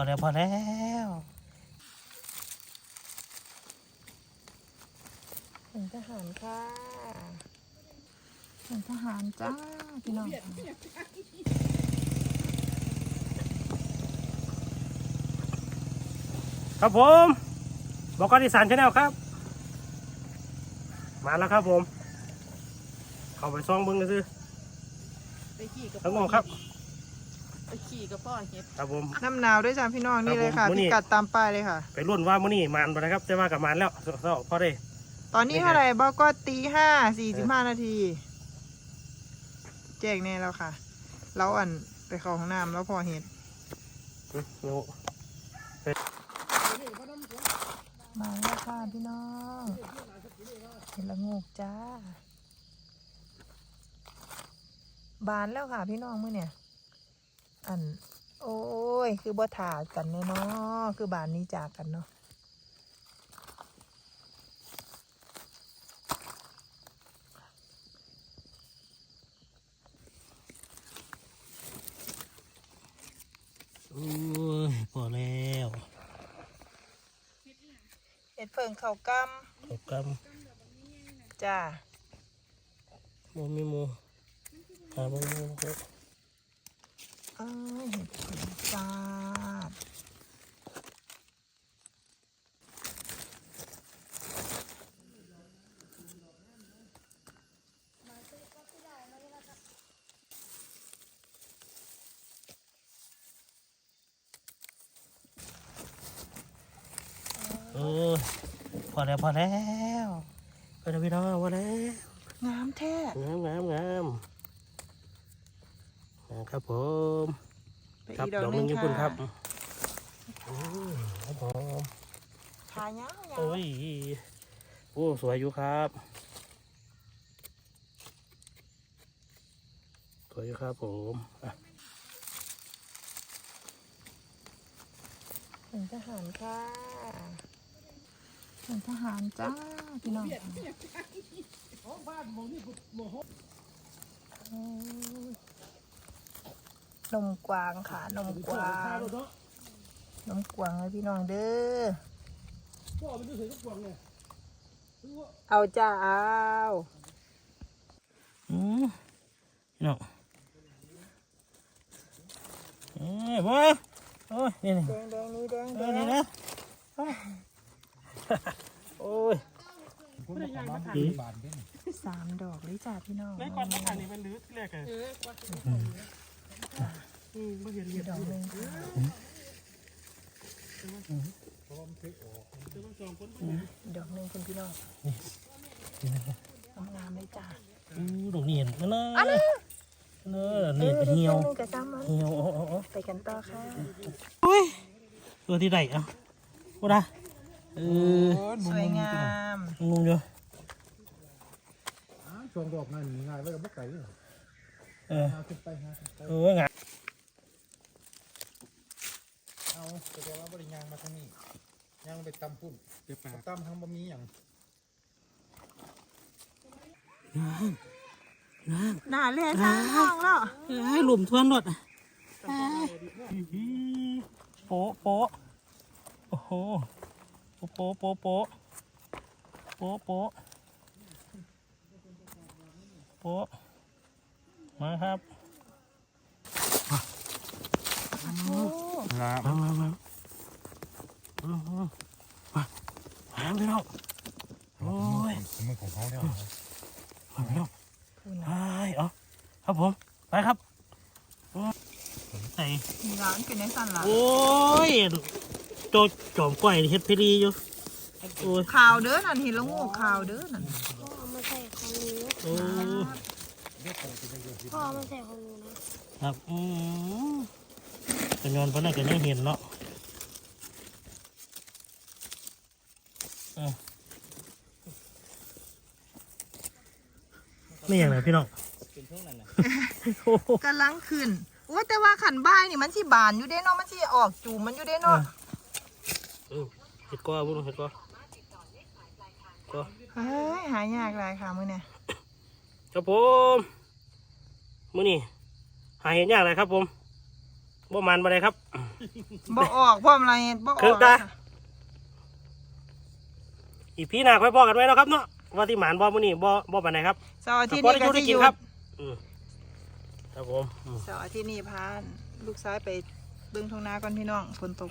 อแล้วพอแล้วถึงทหารค่ะถึงทหารจ้าพี่น้องครับผมบอกกอนอีสานชาแนลครับ มาแล้วครับผม เข้าไปซองเบิ้งกันซื้อไปขี่กับทั้งหมดครับ ไปขี่กับพ่อเห็ดครับผม น้ำหนาวด้วยจ้าพี่น้องนี่เลยค่ะครับผมมื้อนี้ พิกัดตามป้ายเลยค่ะ ไปรุ่นว่ามื้อนี้มานไปนะครับแต่ว่ากับมานแล้วเศร้าพอได้ ตอนนี้เท่าไหร่บอกก็ตีห้าสี่สิบห้านาที แจ้งแน่แล้วค่ะ เราอันไปเข้าห้องน้ำแล้วพอเห็นอื้อโง่มาแล้วค่ะพี่น้องเห็นละงูกจ้า บานแล้วค่ะพี่น้องมื่อเนี่ย อัน โอ้ย คือบ่ถากันเนาะคือบานนี้จากกันเนาะโอ้ยพอแล้วเห็ดเพิงเขากตกกำจ้าำโมมีโมหาโมโมโม เอ้ยเห็ดเพิงจ้าดโอ้ยพอแล้วพอแล้วพอแล้วพี่น้องพอแล้วงามแท้ งามงามงาม นะครับผมไปครับอีกดอกดอกหหนึนึงงญี่ค่ะปุ่นครับโอ้ยครับผมขายาวๆโอ้ยโอ้สวยอยู่ครับสวยอยู่ครับผมอะถึงทหารค่ะถึงทหารจ้าพี่น้องโอ้ยนม กวางค่ะ นมกวาง นมกวางเลยพี่น้องเด้อ เอาจ้าเอาอืมพี่น้องเอ้ยบ่โอ้ยนี่นี่แดงแดงนี้แดงเอแดอนี่งนะโอ้ย สามดอกเลยจ้าพี่น้อง ไม่ก่อนมาถ่ายนี่มันลื้อที่แรกเลยอืมไม่เห็นเหยียบ ดอกหนึ่งคุณพี่น้องงามๆเลยจ้าดอกเนียนนั่นนะเนอเนียนเป็นเหี่ยวเหี่ยวอ๋อไปกันต่อค่ะอุ้ยตัวที่ไหนเอะกูนะเออสวยงามงงอยู่ช่วงดอกนั่นง่ายไว้กับบุกไก่เลยเออหาขึ้นไปหาขึ้นไปเอองานเอาแต่ว่าบริยางมาทางนี้ยางไปตำพุ่นเดี๋ยวตำทางบะหมี่อย่างหน้าเล่ทางห้องแล้วให้หลุมทวนรถโป๊ะโป๊ะโอ้โหโป๊ะโป๊ะโป๊ะโป๊ะโป๊ะโป๊ะมาครับโอ้ ครับมามามามอืมมาหาพี่น้องโอ้ยมือของเขาเนี่ยมาพี่น้องคุณไปเอาครับผม ไปครับอืมใส่มีร้านเป็นในสันหลังโอ้ยโจจอมก้อยเฮ็ดพิรีอยู่ข่าวเด้อนั่นเห็นแล้วงูข่าวเด้อนั่นพ่อเอามาใส่ของหนูพ่อเอามาใส่ของหนูนะครับ อืมกันยอนเพราะนั่นก็ยังเห็นเนาะอะไม่อย่างไรพี่น้องโอ้โหกำลังขึ้นโอ้ยแต่ว่าขันบ้ายนี่มันสิบานอยู่เด้เนาะมันสิออกจูมมันอยู่เด้เนาะเออเห็ดก้อบุ้งเห็ดก้อก้อเฮ้ยหายากหลายค่ะมื้อเนี่ยครับผมมื้อนี้หาเห็นยากเลยครับผม บ่มันบ่ได้ครับบ่ออกพร้อมอะไรบ่อครึ่องกตาค่ะอีพีหน้าค่อยบอกกันไว้แล้วครับเนาะว่าที่หมานบ่มื้อนี้บ่บ่ปานไหนครับเสาร์อาทิตย์พอนี้ได้ก็อยู่ได้สิหกินยุครัดบอืมครับผมอืมเสาร์อาทิตย์นี้พาลูกชายไปเบิ่งท้องนาก่อนพี่น้องฝนตก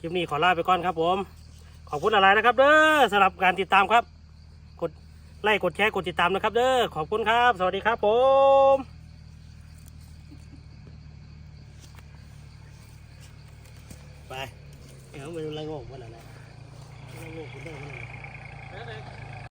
คลิปนี้ขอลาไปก่อนครับผม ขอบคุณอะไรนะครับ เด้อสำหรับการติดตามครับ กดไลค์กดแชร์กดติดตามนะครับ เด้อขอบคุณครับ สวัสดีครับผม ไปเอาไปดูไรงงวันไหนนะไรงงคุณได้วันไหน